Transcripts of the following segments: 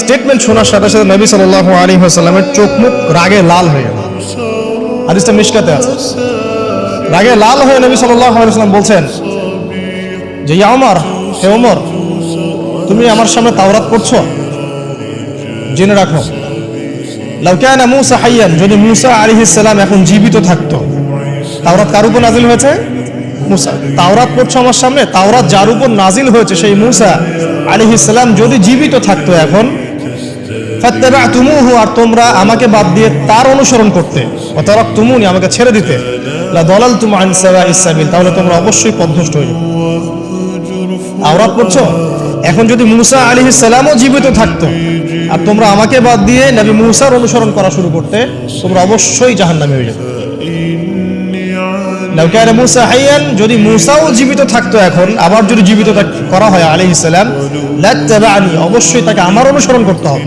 Statement শোনার সাথে সাথে নবী সাল্লাহ আলী সাল্লামের চোখ মুখ রাগে লাল হয়ে গেল। হাদিসটা মিশকাতে আছে। রাগে লাল হয়ে নবী সাল্লাহ আলাইসাল্লাম বলছেন যে, ইয়া হে ওমর, তুমি আমার সামনে তাওরাত পড়ছো জেনে রাখো। মুসা হাইয়ান, যদি মুসা এখন জীবিত থাকতো, তাওরাত কার উপর নাজিল হয়েছে? মুসা। তাওরাত পড়ছো আমার সামনে? তাওরাত যার উপর নাজিল হয়েছে সেই মুসা আলাইহিস যদি জীবিত থাকতো এখন ফাত্তাবাতুমুহু, আর তোমরা আমাকে বাদ দিয়ে তার অনুসরণ করতে। অতরাক তুমুনি আমাকে ছেড়ে দিতে। লা দলালতুম আন সাওয়াইস সাবিল, তাহলে তোমরা অবশ্যই পথভ্রষ্ট হয়ে যাবে। আওরাত পড়ছো? এখন যদি মুসা আলাইহিস সালামও জীবিত থাকতো, আর তোমরা আমাকে বাদ দিয়ে নবী মুসার অনুসরণ করা শুরু করতে, তোমরা অবশ্যই জাহান্নামে হয়ে লাউকানা মুসা হাইয়ান, যদি মুসাও জীবিত থাকতো এখন, আবার যদি জীবিত করা হয় আলাইহিস সালাম লাত্তাবানি অবশ্যই তাকে আমার অনুসরণ করতে হবে।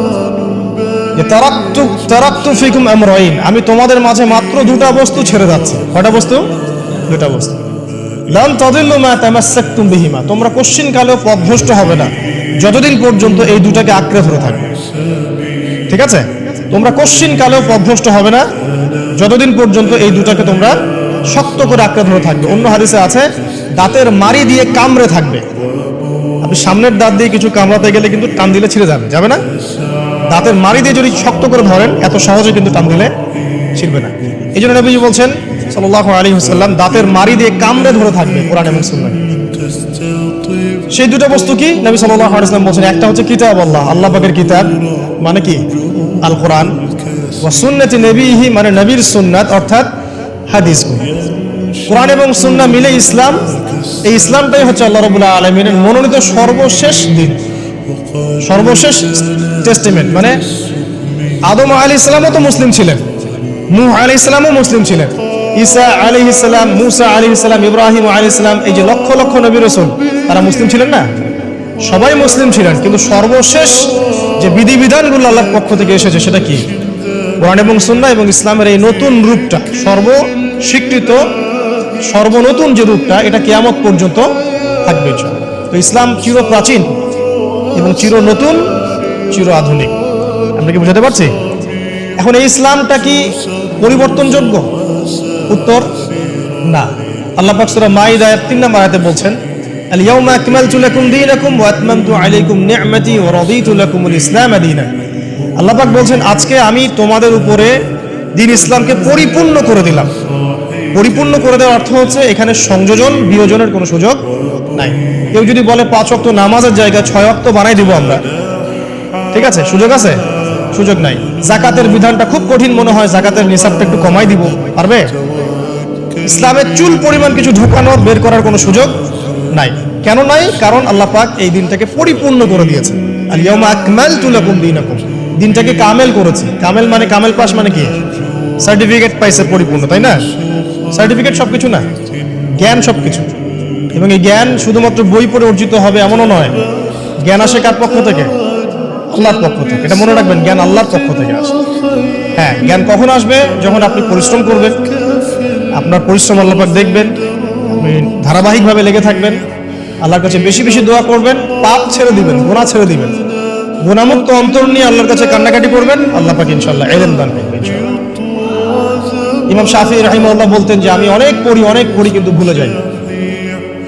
আমি তোমাদের মাঝে মাত্র দুটা বস্তু ছেড়ে যাচ্ছি। কয়টা বস্তু? দুটা বস্তু। লান তাদিল্লু বিহিমা। তোমরা কোশ্চিন কালেও পথভ্রষ্ট হবে না। যতদিন পর্যন্ত এই দুটাকে আঁকড়ে ধরে থাকবে। ঠিক আছে? তোমরা কোশ্চিন কালেও পথভ্রষ্ট হবে না। যতদিন পর্যন্ত এই দুটাকে তোমরা শক্ত করে আঁকড়ে ধরে থাকবে। অন্য হাদিসে আছে, দাঁতের মারি দিয়ে কামড়ে থাকবে। আপনি সামনের দাঁত দিয়ে কিছু কামড়াতে গেলে কিন্তু টান দিলে ছিঁড়ে যাবে। যাবে না? দাঁতের মারি দিয়ে যদি শক্ত করে ধরেন, এত সহজে কিন্তু টান দিলে ছিঁড়বে না। এই জন্য নবীজি বলছেন সাল্লাহ আলী হুসাল্লাম দাঁতের মারি দিয়ে কামড়ে ধরে থাকবে, কোরআন এবং সুন্নাহ। সেই দুটো বস্তু কি? নবী সাল্লাহ আলাইসলাম বলছেন, একটা হচ্ছে কিতাব আল্লাহ আল্লাহ পাকের কিতাব মানে কি? আল কোরআন সুন্নতি নবীহি মানে নবীর সুন্নাত, অর্থাৎ হাদিস। কোরআন এবং সুন্নাহ মিলে ইসলাম, এই ইসলামটাই হচ্ছে আল্লাহ রবুল্লাহ আলমিনের মনোনীত সর্বশেষ দিন। সর্বশেষ টেস্টিমেন্ট মানে আদম আলী ইসলামও তো মুসলিম ছিলেন, নূহ আলী ইসলামও মুসলিম ছিলেন, ঈসা আলী ইসলাম মুসা আলী ইসলাম ইব্রাহিম আলী ইসলাম এই যে লক্ষ লক্ষ নবী রসুল, তারা মুসলিম ছিলেন না? সবাই মুসলিম ছিলেন, কিন্তু সর্বশেষ যে বিধিবিধানগুলো আল্লাহর পক্ষ থেকে এসেছে সেটা কি? কোরআন এবং সুন্নাহ এবং ইসলামের এই নতুন রূপটা সর্ব স্বীকৃত সর্বনতুন যে রূপটা, এটা কেয়ামত পর্যন্ত থাকবে তো ইসলাম চির প্রাচীন? এবং চির নতুন, চির আধুনিক। আমরা কি বুঝাতে পারছি? এখন এই ইসলামটা কি পরিবর্তনযোগ্য? উত্তর, না। আল্লাহ পাক সূরা মাইদা এর 3 নম্বর আয়াতে বলছেন লাকুম দীনাকুম ওয়া আতমামতু আলাইকুম নি'মাতি ওয়া রাদিতু লাকুমুল ইসলাম দীনান। আল্লাহ পাক বলছেন, আজকে আমি তোমাদের উপরে দিন ইসলামকে পরিপূর্ণ করে দিলাম। পরিপূর্ণ করে দেওয়ার অর্থ হচ্ছে এখানে সংযোজন, বিয়োজনের কোনো সুযোগ নাই। কেউ যদি বলে পাঁচ অক্ত নামাজের জায়গায় ছয় অক্ত বানাই দিব আমরা। ঠিক আছে? সুযোগ আছে? সুযোগ নাই। জাকাতের বিধানটা খুব কঠিন মনে হয়, জাকাতের নিসাবটা একটু কমাই দিব। পারবে? ইসলামের চুল পরিমাণ কিছু ঢোকানোর, বের করার কোনো সুযোগ নাই। কেন নাই? কারণ আল্লাহ পাক এই দিনটাকে পরিপূর্ণ করে দিয়েছে আর ইয়াউমা আকমালতু লাকুম দীনাকুম। দিনটাকে কামেল করেছে। কামেল মানে কামেল পাস মানে কি? সার্টিফিকেট পাইছে পরিপূর্ণ, তাই না? সার্টিফিকেট সবকিছু না? জ্ঞান সবকিছু। এবং এই জ্ঞান শুধুমাত্র বই পড়ে অর্জিত হবে এমনও নয়। জ্ঞান আসে কার পক্ষ থেকে? আল্লাহর পক্ষ থেকে। এটা মনে রাখবেন, জ্ঞান আল্লাহর পক্ষ থেকে আসে। হ্যাঁ জ্ঞান কখন আসবে? যখন আপনি পরিশ্রম করবেন। আপনার পরিশ্রম আল্লাপাক দেখবেন। আপনি ধারাবাহিকভাবে লেগে থাকবেন। আল্লাহর কাছে বেশি বেশি দোয়া করবেন। পাপ ছেড়ে দিবেন গোনা ছেড়ে দিবেন। গুণামুক্ত অন্তর নিয়ে আল্লাহর কাছে কান্নাকাটি করবেন। আল্লাহ পাক ইনশাল্লাহ এলেন দান ইমাম শাফি রাহিমাল্লাহ বলতেন যে, আমি অনেক পড়ি অনেক পড়ি কিন্তু ভুলে যাই।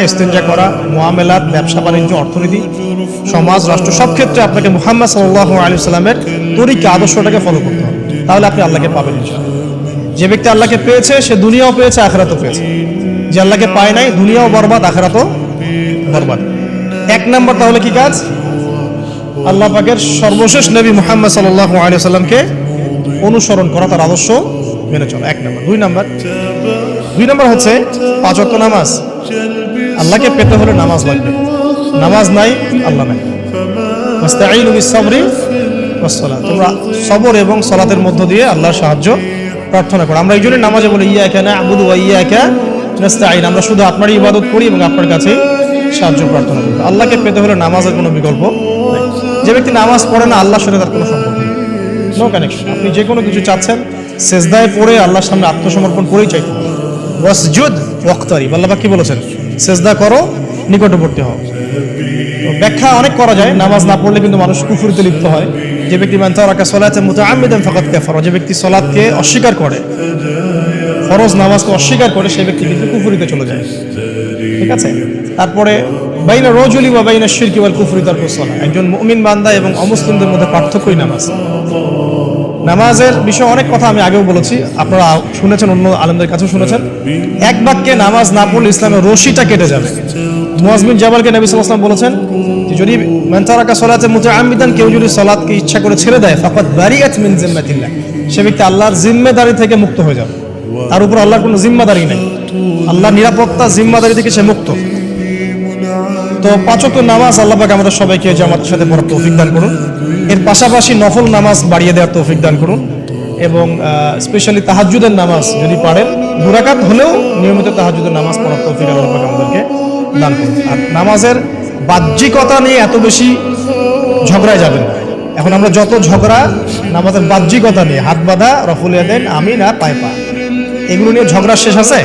ইস্তেঞ্জা করা মোয়ামেলাত ব্যবসা, বাণিজ্য, অর্থনীতি, সমাজ, রাষ্ট্র, সব ক্ষেত্রে আপনাকে মুহাম্মদ সাল্লাহ আলী সাল্লামের তরিকা আদর্শটাকে ফলো করতে হবে। তাহলে আপনি আল্লাহকে পাবেন যে ব্যক্তি আল্লাহকে পেয়েছে, সে দুনিয়াও পেয়েছে, আখরাতও পেয়েছে। যে আল্লাহকে পায় নাই, দুনিয়াও বরবাদ, আখরাতও বরবাদ। এক নম্বর তাহলে কি কাজ? আল্লাহ পাকের সর্বশেষ নবী মুহাম্মদ সাল্লাহ আলী সাল্লামকে অনুসরণ করা, তার আদর্শ মেনে চলা। এক নম্বর। দুই নম্বর। দুই নম্বর হচ্ছে পাঁচ নামাজ। আল্লাহকে পেতে হলে নামাজ লাগবে। নামাজ নাই, আল্লাহ নাই। তোমরা সবর এবং সলাতের মধ্য দিয়ে আল্লাহর সাহায্য প্রার্থনা করো। আমরা এই জন্য নামাজে বলি, ইয়াকা না'বুদু ওয়া ইয়াকা নাস্তাঈন। আমরা শুধু আপনারই ইবাদত করি এবং আপনার কাছে সাহায্য প্রার্থনা করি। আল্লাহকে পেতে হলে নামাজের কোনো বিকল্প যে ব্যক্তি নামাজ পড়ে না, আল্লাহর সাথে তার কোনো সম্পর্ক নেই। নো কানেকশন আপনি যে কোনো কিছু চাচ্ছেন, সেজদায় পড়ে আল্লাহর সামনে আত্মসমর্পণ করেই হবে। ওয়াসজুদ ওয়াক্তারিব। আল্লাহ কি বলেছেন? সেজদা করো, নিকটবর্তী হও। ব্যাখ্যা অনেক করা যায়, নামাজ না পড়লে কিন্তু মানুষ কুফুরিতে লিপ্ত হয়। যে ব্যক্তি যে ব্যক্তি সলাতকে অস্বীকার করে, ফরজ নামাজকে অস্বীকার করে সেই ব্যক্তি কিন্তু কুফুরিতে চলে যায়। ঠিক আছে? তারপরে, বাইনা রজুলি বা বাইনা শিরকি ওয়াল কুফরি তার একজন মুমিন বান্দা এবং অমুসলিমদের মধ্যে পার্থক্যই নামাজ। নামাজের বিষয়ে অনেক কথা আমি আগেও বলেছি। আপনারা শুনেছেন, অন্য আলমদের কাছেও শুনেছেন। এক বাক্যে নামাজ না পড়লে ইসলামের রশিটা কেটে যাবে। মুয়াজমিন জাবালকে নবী ওয়াসাল্লাম বলেছেন যদি মানতারাকা সলাতে মুতাআম্মিদান, কেউ যদি সালাতকে ইচ্ছা করে ছেড়ে দেয়, ফাকাদ বারিয়াত মিন জিম্মাতিল্লাহ। সে ব্যক্তি আল্লাহর জিম্মেদারি থেকে মুক্ত হয়ে যাবে। তার উপর আল্লাহর কোনো জিম্মাদারি নেই। আল্লাহর নিরাপত্তা, জিম্মাদারি থেকে সে মুক্ত। তো পাঁচক নামাজ আল্লাহ পাক আমাদের সবাইকে জামাতের সাথে পড়ার তৌফিক করুন। এর পাশাপাশি নফল নামাজ বাড়িয়ে দেওয়ার তৌফিক দান করুন এবং স্পেশালি তাহাজ্জুদের নামাজ যদি পারেন দুরাকাত হলেও নিয়মিত তাহাজ্জুদের নামাজ পড়ার তৌফিক আল্লাহ পাক আমাদেরকে দান করুন। আর নামাজের বাহ্যিকতা নিয়ে এত বেশি ঝগড়ায় যাবেন এখন আমরা যত ঝগড়া, নামাজের বাহ্যিকতা নিয়ে, হাত বাঁধা রফুলিয়া দেন আমিন আর পায় পা, এগুলো নিয়ে ঝগড়া শেষ আছে?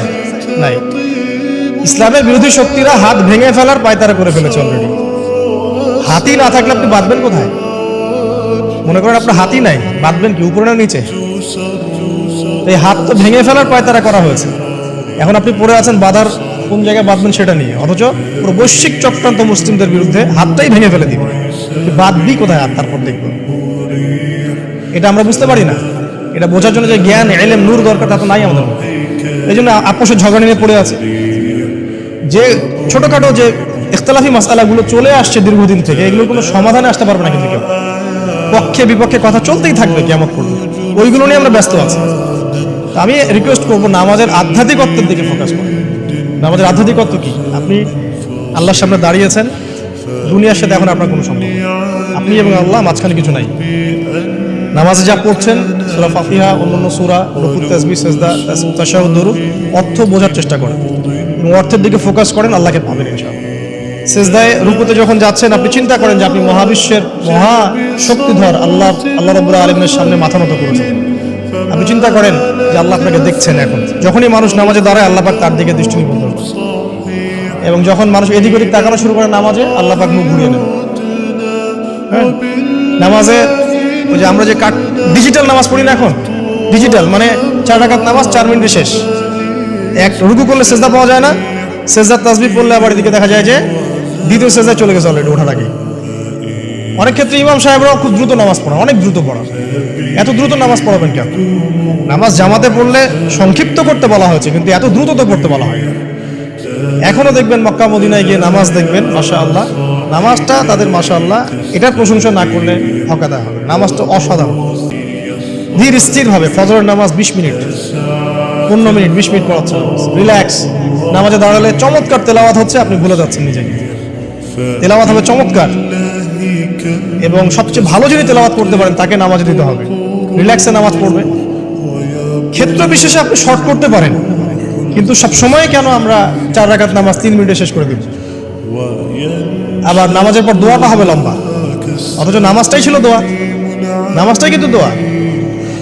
নাই। ইসলামের বিরোধী শক্তিরা হাত ভেঙে ফেলার পায়তারা করে ফেলেছে অলরেডি হাতি না থাকলে আপনি বাঁধবেন কোথায়? মনে করেন আপনার হাতই নাই, বাঁধবেন কি, উপরে না নিচে? এই হাত তো ভেঙে ফেলার পায়তারা করা হয়েছে। এখন আপনি পড়ে আছেন বাঁধার কোন জায়গায় বাঁধবেন সেটা নিয়ে। অথচ পুরো বৈশ্বিক চক্রান্ত মুসলিমদের বিরুদ্ধে হাতটাই ভেঙে ফেলে দিবে। বাঁধবি কোথায় হাত, তারপর দেখব। এটা আমরা বুঝতে পারি না। এটা বোঝার জন্য যে জ্ঞান, এলেম, নূর দরকার তা তো নাই আমাদের মধ্যে। এই জন্য আপোষের ঝগড়া নিয়ে পড়ে আছে। যে ছোটোখাটো যে ইখতলাফি মশালাগুলো চলে আসছে দীর্ঘদিন থেকে, এগুলোর কোনো সমাধানে আসতে পারবে না কিন্তু কেউ। পক্ষে বিপক্ষে কথা চলতেই থাকবে কেমন করবে। ওইগুলো নিয়ে আমরা ব্যস্ত আছি। আমি রিকোয়েস্ট করব নামাজের আধ্যাত্মিকত্বের দিকে ফোকাস করুন নামাজের আধ্যাত্মিকত্ব কি? আপনি আল্লাহর সামনে দাঁড়িয়েছেন, দুনিয়ার সাথে এখন আপনার কোনো সম্পর্ক আপনি এবং আল্লাহ মাঝখানে কিছু নাই। নামাজে যা পড়ছেন, সুরা ফাতিহা, অন্যান্য সুরা তাসবি সেজদা অর্থ বোঝার চেষ্টা করেন। এবং অর্থের দিকে ফোকাস করেন, আল্লাহকে পাবেন ইনশাআল্লাহ। সেজদায় রুকুতে যখন যাচ্ছেন, আপনি চিন্তা করেন যে আপনি মহাবিশ্বের মহা শক্তিধর, আল্লাহ আল্লাহ রবুল্লাহ আলমের সামনে মাথা নত করেছেন। আপনি চিন্তা করেন যে আল্লাহ আপনাকে দেখছেন এখন। যখনই মানুষ নামাজে দাঁড়ায়, আল্লাহ পাক তার দিকে দৃষ্টি নিবদ্ধ করে। এবং যখন মানুষ এদিক ওদিক তাকানো শুরু করে নামাজে, আল্লাহ পাক মুখ ঘুরিয়ে নেন। হ্যাঁ? নামাজে ওই যে আমরা যে কাট ডিজিটাল নামাজ পড়ি না এখন? ডিজিটাল মানে চার রাকাত নামাজ, চার মিনিটে শেষ। এক, রুকু করলে সেজদা পাওয়া যায় না। সেজদার তাসবি পড়লে আবার এদিকে দেখা যায় যে দ্বিতীয় সেজদা চলে গেছে অলরেডি ওঠার আগে অনেক ক্ষেত্রে ইমাম সাহেবরাও খুব দ্রুত নামাজ পড়া অনেক দ্রুত পড়া এত দ্রুত নামাজ পড়াবেন কেন? নামাজ জামাতে পড়লে সংক্ষিপ্ত করতে বলা হয়েছে, কিন্তু এত দ্রুত তো করতে বলা হয় না। এখনও দেখবেন মক্কা মদিনায় গিয়ে নামাজ দেখবেন মাশা আল্লাহ নামাজটা তাদের মাশা আল্লাহ এটার প্রশংসা না করলে হকাদা হবে নামাজটা অসাধারণ। ধীর স্থিরভাবে ফজরের নামাজ বিশ মিনিট, পনেরো মিনিট, বিশ মিনিট পড়াচ্ছে রিল্যাক্স। নামাজে দাঁড়ালে চমৎকার তেলাওয়াত হচ্ছে, আপনি ভুলে যাচ্ছেন নিজেকে। তেলাওয়াত হবে চমৎকার। এবং সবচেয়ে ভালো যিনি তেলাওয়াত করতে পারেন, তাকে নামাজ দিতে হবে। রিল্যাক্সে নামাজ পড়বে। ক্ষেত্র বিশেষে আপনি শর্ট করতে পারেন। কিন্তু সব সময় কেন আমরা চার রাকাত নামাজ তিন মিনিটে শেষ করে দিব? আবার নামাজের পর দোয়াটা হবে লম্বা। অথচ নামাজটাই ছিল দোয়া। নামাজটাই কিন্তু দোয়া।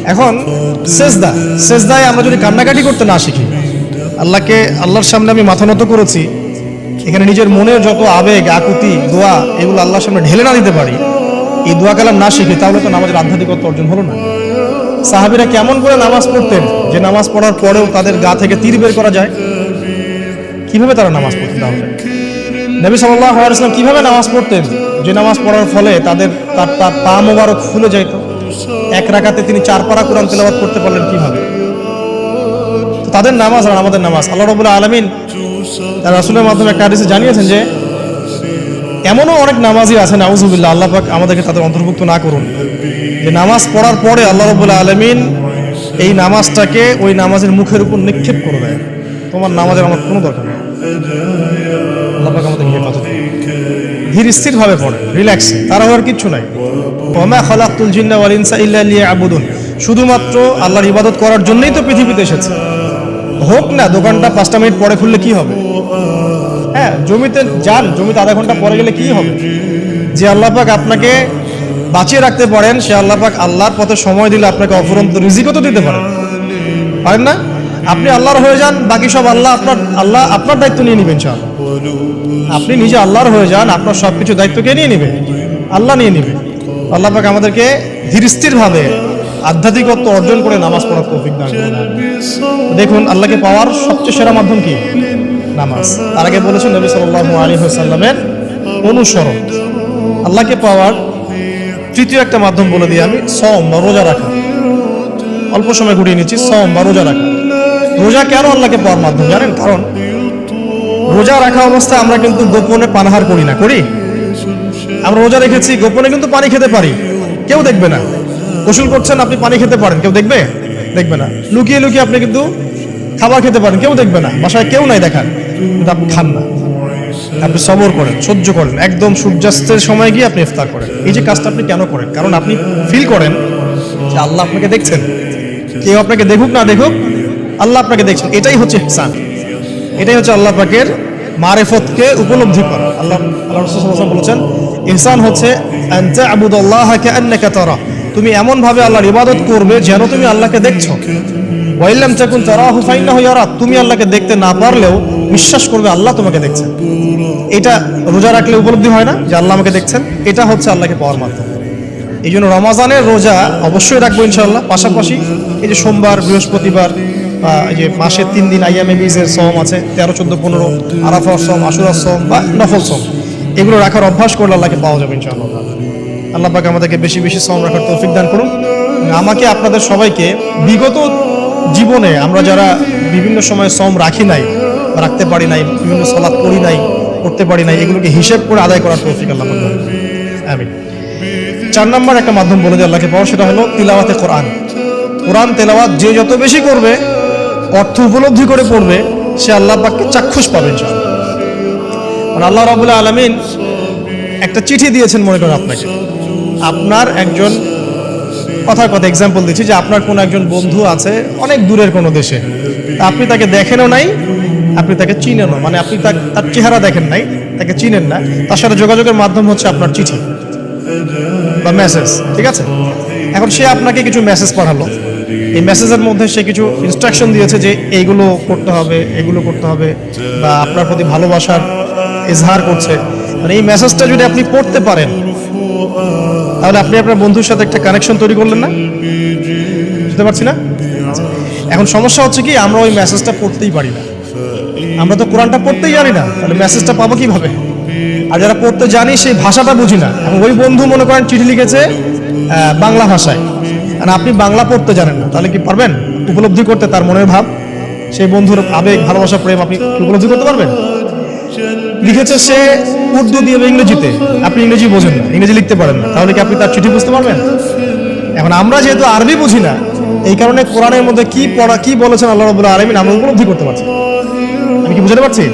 এখন সেজদা। সেজদায় আমরা যদি কান্নাকাটি করতে না শিখি, আল্লাহকে, আল্লাহর সামনে আমি মাথা নত করেছি এখানে নিজের মনের যত আবেগ, আকুতি, দোয়া, এগুলো আল্লাহর সামনে ঢেলে না দিতে পারি। এই দোয়া কালাম না শিখি তাহলে তো নামাজের আধ্যাত্মিকত্ব অর্জন হলো না। সাহাবিরা কেমন করে নামাজ পড়তেন? যে নামাজ পড়ার পরেও তাদের গা থেকে তীর বের করা যায়? কীভাবে তারা নামাজ পড়তেন তাহলে? নবী সাল্লাহ আলাইসলাম কীভাবে নামাজ পড়তেন? যে নামাজ পড়ার ফলে তাদের তার পা মোবারক ফুলে যাইত। এক রাকাতে তিনি চার পারা কোরআন তেলাওয়াত করতে পারলেন কীভাবে? তাদের নামাজ আর আমাদের নামাজ। আল্লাহ রবুল্লাহ আলমিন তার রাসুলের মাধ্যমে একটা হাদিসে জানিয়েছেন যে, এমনও অনেক নামাজি আছে, নাউজুবিল্লাহ, আল্লাহ পাক আমাদেরকে তাদের অন্তর্ভুক্ত না করুন। যে নামাজ পড়ার পরে আল্লাহ রবুল্লাহ আলমিন এই নামাজটাকে ওই নামাজের মুখের উপর নিক্ষেপ করে দেয়। তোমার নামাজের আমার কোনো দরকার নেই। আল্লাহ পাক করুন। ধীর স্থির ভাবে পড়ে, রিল্যাক্সে তারা হওয়ার কিচ্ছু নাই। ওমা খালাকুল জিন্না ওয়াল ইল্লা লিয়াবুদুন। শুধুমাত্র আল্লাহর ইবাদত করার জন্যই তো পৃথিবীতে এসেছে। হোক না দোকানটা পাঁচটা মিনিট পরে খুললে কি হবে? হ্যাঁ জমিতে যান, জমিতে আধা ঘণ্টা পরে গেলে কি হবে? যে আল্লাহ পাক আপনাকে বাঁচিয়ে রাখতে পারেন, সে আল্লাহ পাক আল্লাহর পথে সময় দিলে আপনাকে অফুরন্ত রিজিকও তো দিতে পারেন পারেন না? আপনি আল্লাহর হয়ে যান, বাকি সব আল্লাহ আপনার আল্লাহ আপনার দায়িত্ব নিয়ে নেবেন সব আপনি নিজে আল্লাহর হয়ে যান, আপনার সব কিছু দায়িত্ব কে নিয়ে নেবে, আল্লাহ নিয়ে নেবে। আল্লাহ পাক আমাদেরকে ধীরস্থিরভাবে আধ্যাত্মিকত্ব অর্জন করে নামাজ পড়ার তৌফিক দান দেখুন, আল্লাহকে পাওয়ার সবচেয়ে সেরা মাধ্যম কি? নামাজ। তার আগে বলেছেন নবী সাল্লাল্লাহু আলাইহি ওয়াসাল্লামের অনুসরণ। আল্লাহকে পাওয়ার তৃতীয় একটা মাধ্যম বলে দিই আমি সম বা রোজা রাখা। অল্প সময় ঘুরিয়ে নিচ্ছি সম বা রোজা রাখা। রোজা কেন আল্লাহকে পাওয়ার মাধ্যম জানেন? কারণ রোজা রাখা অবস্থায় আমরা কিন্তু গোপনে পানাহার করি না, করি? আমরা রোজা রেখেছি, গোপনে কিন্তু পানি খেতে পারি। কেউ দেখবে না। গোসল করছেন, আপনি পানি খেতে পারেন। কেউ দেখবে? দেখবে না। লুকিয়ে লুকিয়ে আপনি কিন্তু খাবার খেতে পারেন। কেউ দেখবে না। বাসায় কেউ নাই দেখার। কিন্তু আপনি খান না। আপনি সবর করেন, সহ্য করেন। একদম সূর্যাস্তের সময় গিয়ে আপনি ইফতার করেন। এই যে কাজটা আপনি কেন করেন? কারণ আপনি ফিল করেন যে আল্লাহ আপনাকে দেখছেন। কেউ আপনাকে দেখুক, না দেখুক, আল্লাহ আপনাকে দেখছেন। এটাই হচ্ছে ইহসান। এটাই হচ্ছে আল্লাহ পাকের মারেফতকে উপলব্ধি করা। আল্লাহ আল্লাহ বলেছেন, ইহসান হচ্ছে আবুদাল্লাহ কাআন্নাকা তারা। তুমি এমন ভাবে আল্লাহর ইবাদত করবে যেন তুমি আল্লাহকে দেখছ। ওয়াইল্লাম তাকুন তারাহু ফাইন্নাহু ইয়ারাক তুমি আল্লাহকে দেখতে না পারলেও বিশ্বাস করবে আল্লাহ তোমাকে দেখছেন। এটা রোজা রাখলে উপলব্ধি হয় না যে আল্লাহ আমাকে দেখছেন, এটা হচ্ছে আল্লাহকে পাওয়ার মাধ্যম। এই জন্য রমাজানের রোজা অবশ্যই রাখব ইনশাল্লাহ পাশাপাশি এই যে সোমবার, বৃহস্পতিবার বা এই যে মাসের তিন দিন আইয়ামে বীজের সম আছে, তেরো, চোদ্দ, পনেরো, আরাফার সম আশুরার সম বা নফল সম এগুলো রাখার অভ্যাস করলে আল্লাহকে পাওয়া যাবে ইনশাআল্লাহ। আল্লাহ পাক আমাদেরকে বেশি বেশি সম রাখার তৌফিক দান করুন। আমাকে আপনাদের সবাইকে বিগত জীবনে আমরা যারা বিভিন্ন সময় সম রাখি নাই, রাখতে পারি নাই, বিভিন্ন সলাপ করি নাই করতে পারি নাই, এগুলোকে হিসেব করে আদায় করার তৌফিক আল্লাহ পাক। আমিন। চার নম্বর একটা মাধ্যম বলে দিয়ে আল্লাহকে পাওয়া, সেটা হলো তিলাওয়াতে কোরআন। কোরআন তেলাওয়াত যে যত বেশি করবে, অর্থ উপলব্ধি করে পড়বে, সে আল্লাহ পাককে চাক্ষুষ পাবেন ইনশাআল্লাহ। মানে আল্লাহ রাবুল্লাহ আলমিন একটা চিঠি দিয়েছেন মনে করেন আপনাকে। আপনার একজন, কথার কথা এক্সাম্পল দিচ্ছি যে আপনার কোনো একজন বন্ধু আছে অনেক দূরের কোনো দেশে। আপনি তাকে দেখেনও নাই, আপনি তাকে চিনেনও। মানে আপনি তার- তার চেহারা দেখেন নাই, তাকে চিনেন না। তার সাথে যোগাযোগের মাধ্যম হচ্ছে আপনার চিঠি বা মেসেজ ঠিক আছে? এখন সে আপনাকে কিছু মেসেজ পাঠালো। এই মেসেজের মধ্যে সে কিছু ইনস্ট্রাকশন দিয়েছে যে এইগুলো করতে হবে, এগুলো করতে হবে বা আপনার প্রতি ভালোবাসার এজহার করছে। মানে এই মেসেজটা যদি আপনি পড়তে পারেন তাহলে আপনি আপনার বন্ধুর সাথে একটা কানেকশন তৈরি করলেন না? বুঝতে পারছি না? এখন সমস্যা হচ্ছে কি, আমরা ওই মেসেজটা পড়তেই পারি না। আমরা তো কোরআনটা পড়তেই জানি না, তাহলে মেসেজটা পাবো কীভাবে? আর যারা পড়তে জানি, সেই ভাষাটা বুঝি না। এবং ওই বন্ধু মনে করেন চিঠি লিখেছে বাংলা ভাষায়। আর আপনি বাংলা পড়তে জানেন না, তাহলে কি পারবেন? উপলব্ধি করতে তার মনের ভাব। সেই বন্ধুর আবেগ, ভালোবাসা, প্রেম আপনি উপলব্ধি করতে পারবেন? লিখেছে সে উর্দু দিয়ে ইংরেজিতে। আপনি ইংরেজি বোঝেন না, ইংরেজি লিখতে পারেন না। তাহলে কি আপনি তার চিঠি বুঝতে পারবেন? এখন আমরা যেহেতু আরবি বুঝি না, এই কারণে কোরআনের মধ্যে কি পড়া, কি বলেছেন আল্লাহ রবুল্লাহ আলমিন, আমরা উপলব্ধি করতে পারছি আমি কি বুঝতে পারছি?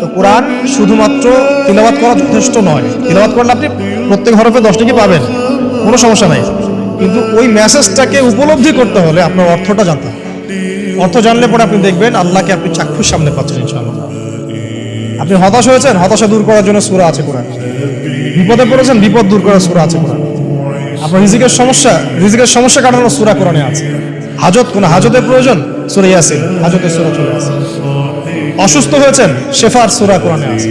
তো কোরআন শুধুমাত্র তিলাবাত করা যথেষ্ট নয়। তিলাবাত করলে আপনি প্রত্যেক হরফে দশটা কি পাবেন? কোনো সমস্যা নাই। কিন্তু ওই মেসেজটাকে উপলব্ধি করতে হলে আপনার অর্থটা জানতে হবে। অর্থ জানলে পরে আপনি দেখবেন আল্লাহকে আপনি চাক্ষুষ সামনে পাচ্ছেন, ইনশাআল্লাহ। আপনি হতাশ হয়েছেন? হতাশা দূর করার জন্য সুরা আছে কোরআন। বিপদে পড়েছেন? বিপদ দূর করার সুরা আছে কোরআন। আপনার রিজিকের সমস্যা রিজিকের সমস্যা কাটানোর সুরা কোরআনে আছে। হাজত, কোন হাজতের প্রয়োজন? সুরা ইয়াসিন। হাজতের সুরা চলে আছে অসুস্থ হয়েছেন? শেফার সুরা কোরআনে আছে।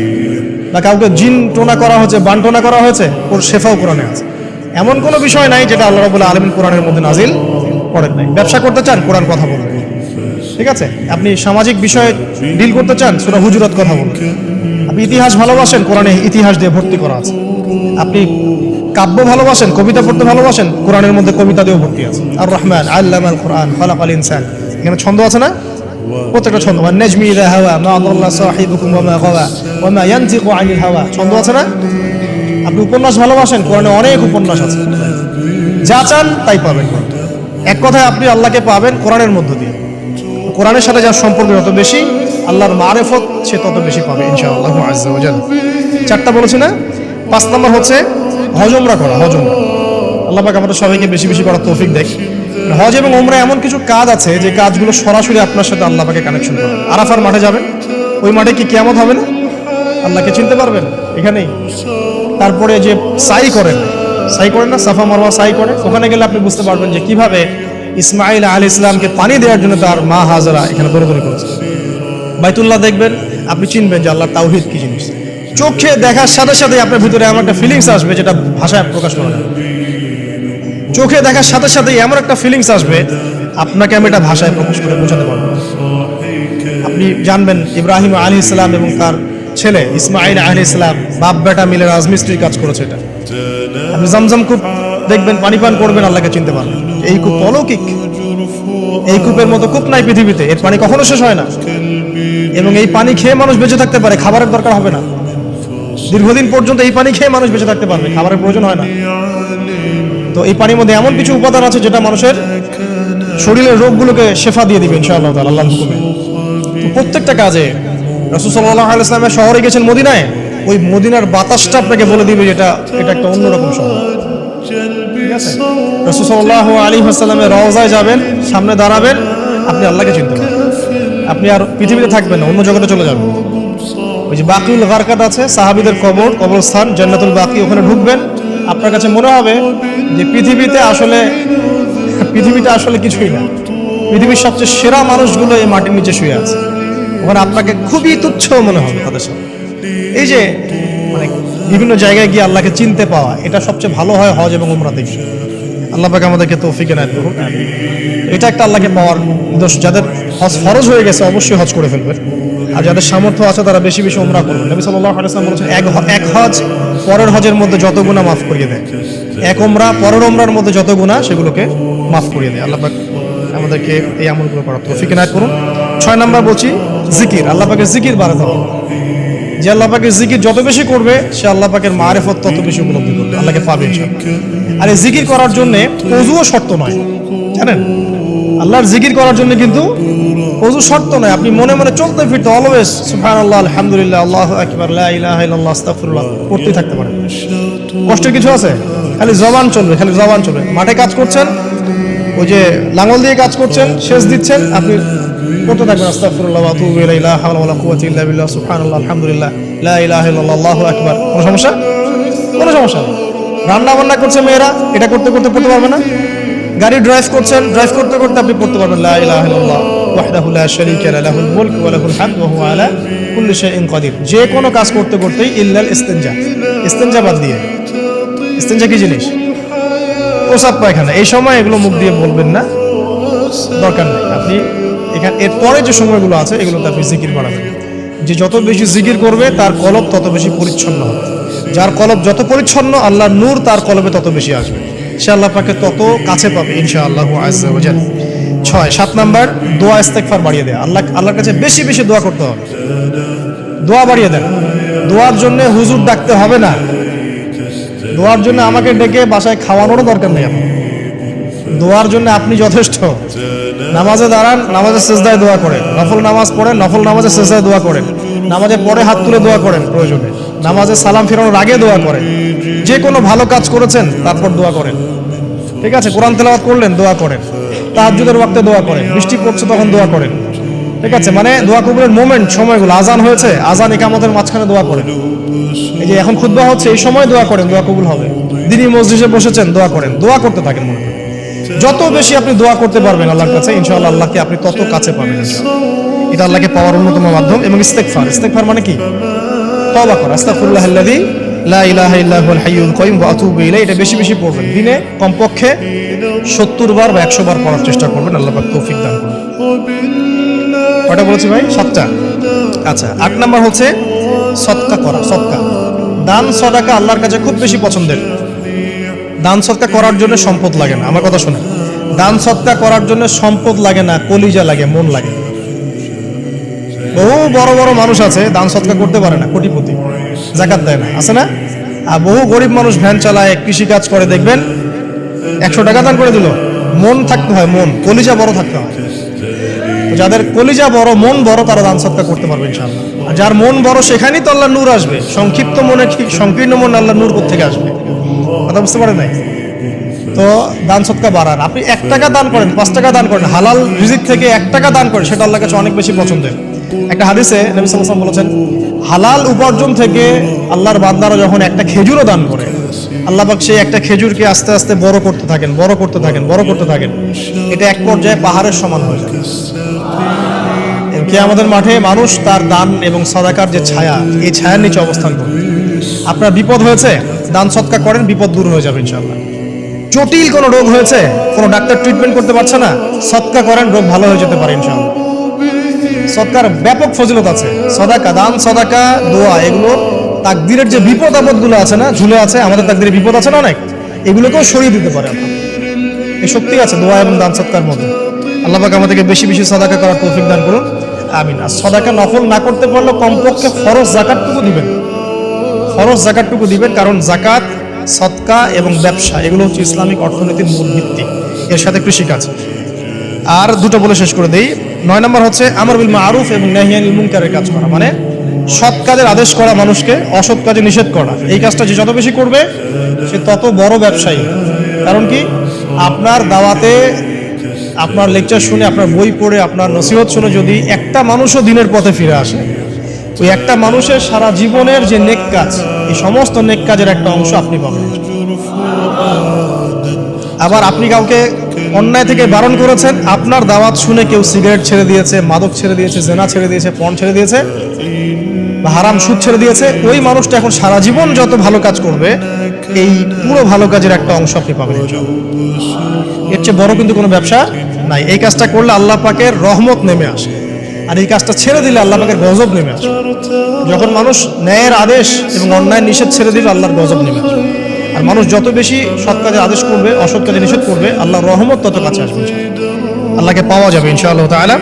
বা কাউকে জিন টোনা করা হয়েছে, বান টোনা করা হয়েছে, ওর শেফাও কোরআনে আছে। এমন কোনো বিষয় নাই যেটা আল্লাহ রাবুল্লাহ আলমিন কোরআনের মধ্যে নাজিল করেন নাই। ব্যবসা করতে চান? কোরআন কথা বলবেন ঠিক আছে? আপনি সামাজিক বিষয়ে ডিল করতে চান সুরা হুজুরত কথা বলুন। আপনি ইতিহাস ভালোবাসেন, কোরআনে ইতিহাস দিয়ে ভর্তি করা আছে। আপনি কাব্য ভালোবাসেন, কবিতা পড়তে ভালোবাসেন, কোরআনের মধ্যে কবিতা দিয়েও ভর্তি আছে। আর রহমান আল্লাহ আল কোরআন ফালাক আল ইনসান। এখানে ছন্দ আছে না? প্রত্যেকটা ছন্দ। ওয়ান নাজমি ইযা হাওয়া, মা আল্লাহ সাহিবুকুম ওয়া মা গাওয়া, ওয়া মা ইয়ানতিকু আনিল হাওয়া। ছন্দ আছে না? আপনি উপন্যাস ভালোবাসেন, কোরআনে অনেক উপন্যাস আছে। যা চান, তাই পাবেন। এক কথায় আপনি আল্লাহকে পাবেন কোরআনের মধ্য দিয়ে। কোরআনের সাথে যার সম্পর্ক যত বেশি আল্লাহর মারেফত সে তত বেশি পাবে, ইনশাআল্লাহ চারটা বলেছি না? পাঁচ নম্বর হচ্ছে হজমরা করা, হজমরা। আল্লাহ পাক আমাদের সবাইকে বেশি বেশি করার তৌফিক দেয় হজ এবং ওমরা এমন কিছু কাজ আছে যে কাজগুলো সরাসরি আপনার সাথে আল্লাহ পাকে কানেকশন করে। আরাফার মাঠে যাবেন, ওই মাঠে কি কেমন হবে না? আল্লাহকে চিনতে পারবেন? এখানেই। তারপরে যে সাই করেন সাই করেন না, সাফা মারওয়া সাই করে ওখানে গেলে আপনি বুঝতে পারবেন যে কীভাবে ইসমাইল আলী ইসলামকে পানি দেওয়ার জন্য তার মা হাজারা এখানে দৌড়দৌড়ি করেছে। বাইতুল্লাহ দেখবেন, আপনি চিনবেন যে আল্লাহ তাওহিদ কি জিনিস। চোখে দেখার সাথে সাথে আপনার ভিতরে এমন একটা ফিলিংস আসবে যেটা ভাষায় প্রকাশ করা যাবে চোখে দেখার সাথে সাথে এমন একটা ফিলিংস আসবে, আপনাকে আমি এটা ভাষায় প্রকাশ করে বোঝাতে পারব। আপনি জানবেন ইব্রাহিম আলী ইসলাম এবং তার ছেলে ইসমাইল আলী ইসলাম বাপ বেটা মিলে রাজমিস্ত্রির কাজ করেছে এটা। আপনি জমজম কূপ দেখবেন, পানি পান করবেন, আল্লাহকে চিনতে পারবেন। এই কূপ অলৌকিক, এই কূপের মতো কূপ নাই পৃথিবীতে, এর পানি কখনো শেষ হয় না। এবং এই পানি খেয়ে মানুষ বেঁচে থাকতে পারে, খাবারের দরকার হবে না। দীর্ঘদিন পর্যন্ত এই পানি খেয়ে মানুষ বেঁচে থাকতে পারবে, খাবারের প্রয়োজন হয় না। তো এই পানির মধ্যে এমন কিছু উপাদান আছে যেটা মানুষের শরীরের রোগগুলোকে শেফা দিয়ে দিবে, ইনশাআল্লাহ হুকুমে। প্রত্যেকটা কাজে রাসূল সাল্লাল্লাহু আলাইহি ওয়াসাল্লামের শহরে গেছেন মদিনায়, ওই মদিনার বাতাসটা আপনাকে বলে দিবে যেটা এটা একটা অন্যরকম শহর। রাসূল সাল্লাল্লাহু আলাইহি ওয়াসাল্লামের রওজায় যাবেন, সামনে দাঁড়াবেন, আপনি আল্লাহকে চিনতে পারবেন। আপনি আর পৃথিবীতে থাকবেন না, অন্য জগতে চলে যাবেন। ওই যে বাকিউল গারকাত আছে, সাহাবীদের কবর, কবরস্থান, জান্নাতুল বাকি, ওখানে ঢুকবেন। আপনার কাছে মনে হবে যে পৃথিবীতে আসলে পৃথিবীটা আসলে কিছুই না। পৃথিবীর সবচেয়ে সেরা মানুষগুলো এই মাটির নিচে শুয়ে আছে। ওখানে আপনাকে খুবই তুচ্ছ মনে হবে তাদের সাথে এই যে মানে বিভিন্ন জায়গায় গিয়ে আল্লাহকে চিনতে পাওয়া, এটা সবচেয়ে ভালো হয় হজ এবং উমরাতে গিয়ে। আল্লাহ পাক আমাদেরকে তৌফিক করুন এটা একটা আল্লাহকে পাওয়ার দোষ। যাদের হজ ফরজ হয়ে গেছে, অবশ্যই হজ করে ফেলবে। আর যাদের সামর্থ্য আছে, তারা বেশি বেশি উমরা করবে। নবী সাল্লাল্লাহু আলাইহি বলেছেন, এক এক হজ পরের হজের মধ্যে যত গুনাহ মাফ করিয়ে দেয়। এক উমরা পরের উমরার মধ্যে যত গুনাহ, সেগুলোকে মাফ করিয়ে দেয়। আল্লাহ আমাদেরকে এই আমলগুলো করার তৌফিক এনায়ত করুন। ছয় নাম্বার বলছি, জিকির। আল্লাহ পাকের জিকির বাড়াতে হবে। যে আল্লাহ পাকের জিকির যত বেশি করবে, সে আল্লাহ পাকের মারেফত তত বেশি উপলব্ধি করবে। আল্লাহকে পাবে আর এই জিকির করার জন্য অজুও শর্ত নয়। জানেন? আল্লাহর জিকির করার জন্য কিন্তু অজু শর্ত নয়। আপনি মনে মনে চলতে ফিরতে অলওয়েজ সুবহানাল্লাহ, আলহামদুলিল্লাহ, আল্লাহ আকবার ইল্লাল্লাহ, আস্তাগফিরুল্লাহ, পড়তেই থাকতে পারেন। কষ্ট কিছু আছে? খালি জবান চলবে, খালি জবান চলবে। মাঠে কাজ করছেন, ওই যে লাঙল দিয়ে কাজ করছেন শেষ দিচ্ছেন, আপনি করতে থাকবেন, আস্তাগফিরুল্লাহ, ওয়া আতুবু ইলাইহি, লা হাওলা ওয়ালা কুওয়াতা ইল্লা বিল্লাহ আলহামদুলিল্লাহ, লা ইলাহা ইল্লাল্লাহ, আল্লাহু আকবার। কোনো সমস্যা? কোনো সমস্যা রান্না বান্না করছে মেয়েরা, এটা করতে করতে পড়তে পারবে না? গাড়ি ড্রাইভ করছেন ড্রাইভ করতে করতে আপনি পড়তে পারবেন, লা ইলাহা ইল্লাল্লাহ, ওয়াহদাহু লা শারীকা লা লাহুল মুলক ওয়া লাহুল হামদ ওয়া হুয়া আলা কুল্লি শাইইন কাদির যে কোনো কাজ করতে করতেই ইল্লাল ইস্তিনজা ইস্তিনজা বাদ দিয়ে। ইস্তিনজা কি জিনিস? প্রসাব পায়খানা। এই সময় এগুলো মুখ দিয়ে বলবেন না, দরকার নেই। আপনি এখানে এর পরে যে সময়গুলো আছে, এগুলোতে আপনি জিকির বাড়াবেন। যে যত বেশি জিকির করবে, তার কলব তত বেশি পরিচ্ছন্ন হবে। যার কলব যত পরিচ্ছন্ন, আল্লাহর নূর তার কলবে তত বেশি আসবে। সে আল্লাহ পাকে তত কাছে পাবে ইনশা আল্লাহ ছয়, সাত নাম্বার, দোয়া ইস্তেকফার বাড়িয়ে দেয়। আল্লাহ, আল্লাহর কাছে বেশি বেশি দোয়া করতে হবে। দোয়া বাড়িয়ে দেন। দোয়ার জন্য হুজুর ডাকতে হবে না। দোয়ার জন্য আমাকে ডেকে বাসায় খাওয়ানোরও দরকার নেই আপনার দোয়ার জন্য আপনি যথেষ্ট। নামাজে দাঁড়ান নামাজে সেজদায় দোয়া করেন। নফল নামাজ পড়েন, নফল নামাজে সেজদায় দোয়া করেন। নামাজে পরে হাত তুলে দোয়া করেন প্রয়োজনে। নামাজে সালাম ফেরানোর আগে দোয়া করেন। যে কোনো ভালো কাজ করেছেন, তারপর দোয়া করেন। ঠিক আছে? কোরআন তেলাওয়াত করলেন, দোয়া করেন। তাহাজ্জুদের ওয়াক্তে দোয়া করেন। বৃষ্টি পড়ছে তখন দোয়া করেন। ঠিক আছে? মানে দোয়া কবুলের মোমেন্ট সময়গুলো। আজান হয়েছে, আজান একামতের মাঝখানে দোয়া করেন। এই যে এখন খুতবা হচ্ছে, এই সময় দোয়া করেন, দোয়া কবুল হবে। দিনই মসজিদে বসেছেন, দোয়া করেন। দোয়া করতে থাকেন মনে করেন। যত বেশি আপনি দোয়া করতে পারবেন আল্লাহর কাছে, ইনশাআল্লাহ আল্লাহকে আপনি তত কাছে পাবেন। এটা আল্লাহকে পাওয়ার অন্যতম মাধ্যম এবং ইস্তেগফার। ইস্তেগফার মানে কি? ইলাইহি, এটা বেশি বেশি পড়বেন। দিনে কমপক্ষে 70 বার বা 100 বার পড়ার চেষ্টা করবেন, আল্লাহ তৌফিক দান বলেছি ভাই? সাতটা। আচ্ছা আট নাম্বার হচ্ছে সৎকা করা, সৎকা। দান, সদাকা আল্লাহর কাছে খুব বেশি পছন্দের। দান, সৎকা করার জন্য সম্পদ লাগে না। আমার কথা শোনেন। দান, সৎকা করার জন্য সম্পদ লাগে না, কলিজা লাগে, মন লাগে। বহু বড় বড় মানুষ আছে, দান সৎকা করতে পারে না, কোটিপতি। জাকাত দেয় না, আছে না? আর বহু গরিব মানুষ ভ্যান চালায় কৃষি কাজ করে, দেখবেন একশো টাকা দান করে দিল। মন থাকতে হয়, মন, কলিজা বড় থাকতে হয়। যাদের কলিজা বড়, মন বড়, তারা দান সৎকা করতে পারবে ইনশাআল্লাহ। যার মন বড়, সেখানেই তো আল্লাহ নূর আসবে। সংক্ষিপ্ত মনে, সংকীর্ণ মন আল্লাহ নূর থেকে আসবে? কথা বুঝতে পারেন নাই? তো দান সৎকা বাড়ান আপনি এক টাকা দান করেন, পাঁচ টাকা দান করেন, হালাল রিজিক থেকে এক টাকা দান করেন, সেটা আল্লাহর কাছে অনেক বেশি পছন্দের। একটা হাদিসে নবী ওয়াসাল্লাম বলেছেন, হালাল উপার্জন থেকে আল্লাহর বান্দারা যখন একটা খেজুরও দান করে, আল্লাহ পাক সেই একটা খেজুরকে আস্তে আস্তে বড় করতে থাকেন, বড় করতে থাকেন, বড় করতে থাকেন। এটা এক পর্যায়ে পাহাড়ের সমান হয়ে যায়। কে আমাদের মাঠে মানুষ তার দান এবং সদাকার যে ছায়া, এই ছায়ার নিচে অবস্থান করবে আপনার বিপদ হয়েছে? দান সৎকার করেন, বিপদ দূর হয়ে যাবে ইনশাল্লাহ জটিল কোনো রোগ হয়েছে? কোনো ডাক্তার ট্রিটমেন্ট করতে পারছে না? সৎকা করেন, রোগ ভালো হয়ে যেতে পারে ইনশাল্লাহ সৎকার ব্যাপক ফজিলত আছে। সদাকা দান, সদাকা দোয়া, এগুলো তাকদিরের যে বিপদ আপদগুলো আছে না, ঝুলে আছে, আমাদের তাকদিরে বিপদ আছে না অনেক? এগুলোকেও সরিয়ে দিতে পারে আপনার এই শক্তি আছে দোয়া এবং দান, সৎকার মধ্যে। আল্লাহ আমাদেরকে বেশি বেশি সদাকা করার তৌফিক দান করুন। আমিন। আর সদাকা নফল না করতে পারলে কমপক্ষে ফরজ জাকাতটুকু দিবেন। ফরজ জাকাতটুকু দিবেন, কারণ জাকাত, সৎকা এবং ব্যবসা, এগুলো হচ্ছে ইসলামিক অর্থনীতির মূল ভিত্তি। এর সাথে কৃষিকাজ আর দুটো বলে শেষ করে দেই। নয় নম্বর হচ্ছে আমর বিল মারুফ এবং নাহিয়ানিল মুনকারের কাজ করা মানে সৎ কাজের আদেশ করা মানুষকে, অসৎ কাজে নিষেধ করা। এই কাজটা যে যত বেশি করবে, সে তত বড় ব্যবসায়ী। কারণ কি? আপনার দাওয়াতে, আপনার লেকচার শুনে, আপনার বই পড়ে, আপনার নসিহত শুনে যদি একটা মানুষও দিনের পথে ফিরে আসে, ওই একটা মানুষের সারা জীবনের যে নেক কাজ, এই সমস্ত নেক কাজের একটা অংশ আপনি পাবেন। আবার আপনি কাউকে অন্যায় থেকে বারণ করেছেন, আপনার দাওয়াত শুনে কেউ সিগারেট ছেড়ে দিয়েছে, মাদক ছেড়ে দিয়েছে, জেনা ছেড়ে দিয়েছে, পণ ছেড়ে দিয়েছে হারাম সুদ ছেড়ে দিয়েছে, ওই মানুষটা এখন সারা জীবন যত ভালো কাজ করবে, এই পুরো ভালো কাজের একটা অংশ আপনি পাবেন এর চেয়ে বড় কিন্তু কোনো ব্যবসা নাই। এই কাজটা করলে আল্লাহ পাকের রহমত নেমে আসে। আর এই কাজটা ছেড়ে দিলে আল্লাহ পাকের গজব নেমে আসে। যখন মানুষ ন্যায়ের আদেশ এবং অন্যায় নিষেধ ছেড়ে দিলে, আল্লাহর গজব নেমে আসে। আর মানুষ যত বেশি সৎ কাজে আদেশ করবে, অসৎ কাজে নিষেধ করবে, আল্লাহর রহমত তত কাছে আসবে আল্লাহকে পাওয়া যাবে ইনশাআল্লাহ তাআলা।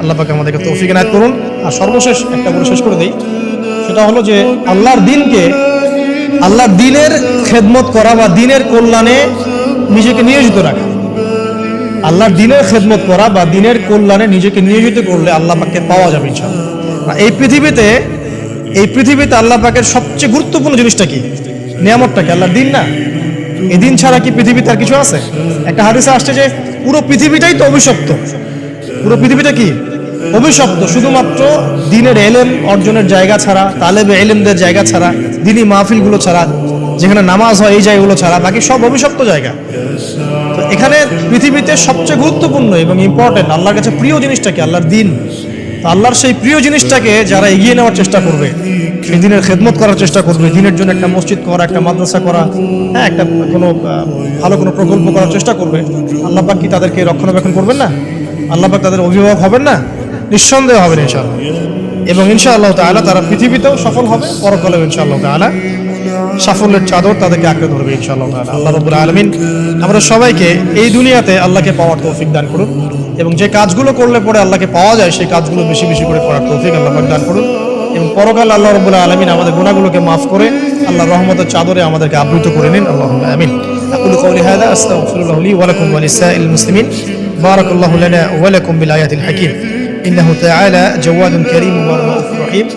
আল্লাহ পাকে আমাদেরকে তৌফিক এনায়ত করুন। আর সর্বশেষ একটা বলে শেষ করে দিই। সেটা হলো যে আল্লাহর দিনকে আল্লাহর দিনের খেদমত করা বা দিনের কল্যাণে নিজেকে নিয়োজিত রাখা। আল্লাহর দিনের খেদমত করা বা দিনের কল্যাণে নিজেকে নিয়োজিত করলে আল্লাহ পাককে পাওয়া যাবে ইনশাআল্লাহ। এই পৃথিবীতে এই পৃথিবীতে আল্লাহ পাকের সবচেয়ে গুরুত্বপূর্ণ জিনিসটা কি? নিয়ামতটা কি? আল্লাহর দিন না? এই দিন ছাড়া কি পৃথিবীতে আর কিছু আছে? একটা হাদিসে আসছে যে পুরো পৃথিবীটাই তো অভিশপ্ত। পুরো পৃথিবীটা কি? অভিশপ্ত। শুধুমাত্র দিনের এলেম অর্জনের জায়গা ছাড়া, তালেবে এলেমদের জায়গা ছাড়া দিনী মাহফিলগুলো ছাড়া, যেখানে নামাজ হয় এই জায়গাগুলো ছাড়া, বাকি সব অভিশপ্ত জায়গা। তো এখানে পৃথিবীতে সবচেয়ে গুরুত্বপূর্ণ এবং ইম্পর্টেন্ট আল্লাহর কাছে প্রিয় জিনিসটা কি? আল্লাহর দিন। আল্লাহর সেই প্রিয় জিনিসটাকে যারা এগিয়ে নেওয়ার চেষ্টা করবে সেই দিনের খেদমত করার চেষ্টা করবে, দিনের জন্য একটা মসজিদ করা, একটা মাদ্রাসা করা হ্যাঁ একটা কোনো ভালো কোনো প্রকল্প করার চেষ্টা করবে। আল্লাপাক কি তাদেরকে রক্ষণাবেক্ষণ করবেন না? আল্লাপাক তাদের অভিভাবক হবেন না? নিঃসন্দেহ হবেন ইনশাআল্লাহ। এবং ইনশাআল্লাহ তাআলা তারা পৃথিবীতেও সফল হবে, পরকালেও ইনশাআল্লাহ তাআলা সাফল্যের চাদর তাদেরকে আঁকড়ে ধরবে ইনশাআল্লাহ তাআলা। আল্লাহ রাব্বুল আলামিন আমরা সবাইকে এই দুনিয়াতে আল্লাহকে পাওয়ার তৌফিক দান করুন এবং যে কাজগুলো করলে পরে আল্লাহকে পাওয়া যায়, সেই কাজগুলো বেশি বেশি করে করার তৌফিক আল্লাহ দান করুন। এবং পরকাল আল্লাহ রাব্বুল আলামিন আমাদের গুনাহগুলোকে মাফ করে আল্লাহ রহমতের চাদরে আমাদেরকে আবৃত করে নিন আল্লাহুম্মা আমিন أقول قولي هذا أستغفر الله لي ولكم ولسائر المسلمين بارك الله لنا ولكم بالآيات الحكيم إنه تعالى جواد كريم ورؤوف رحيم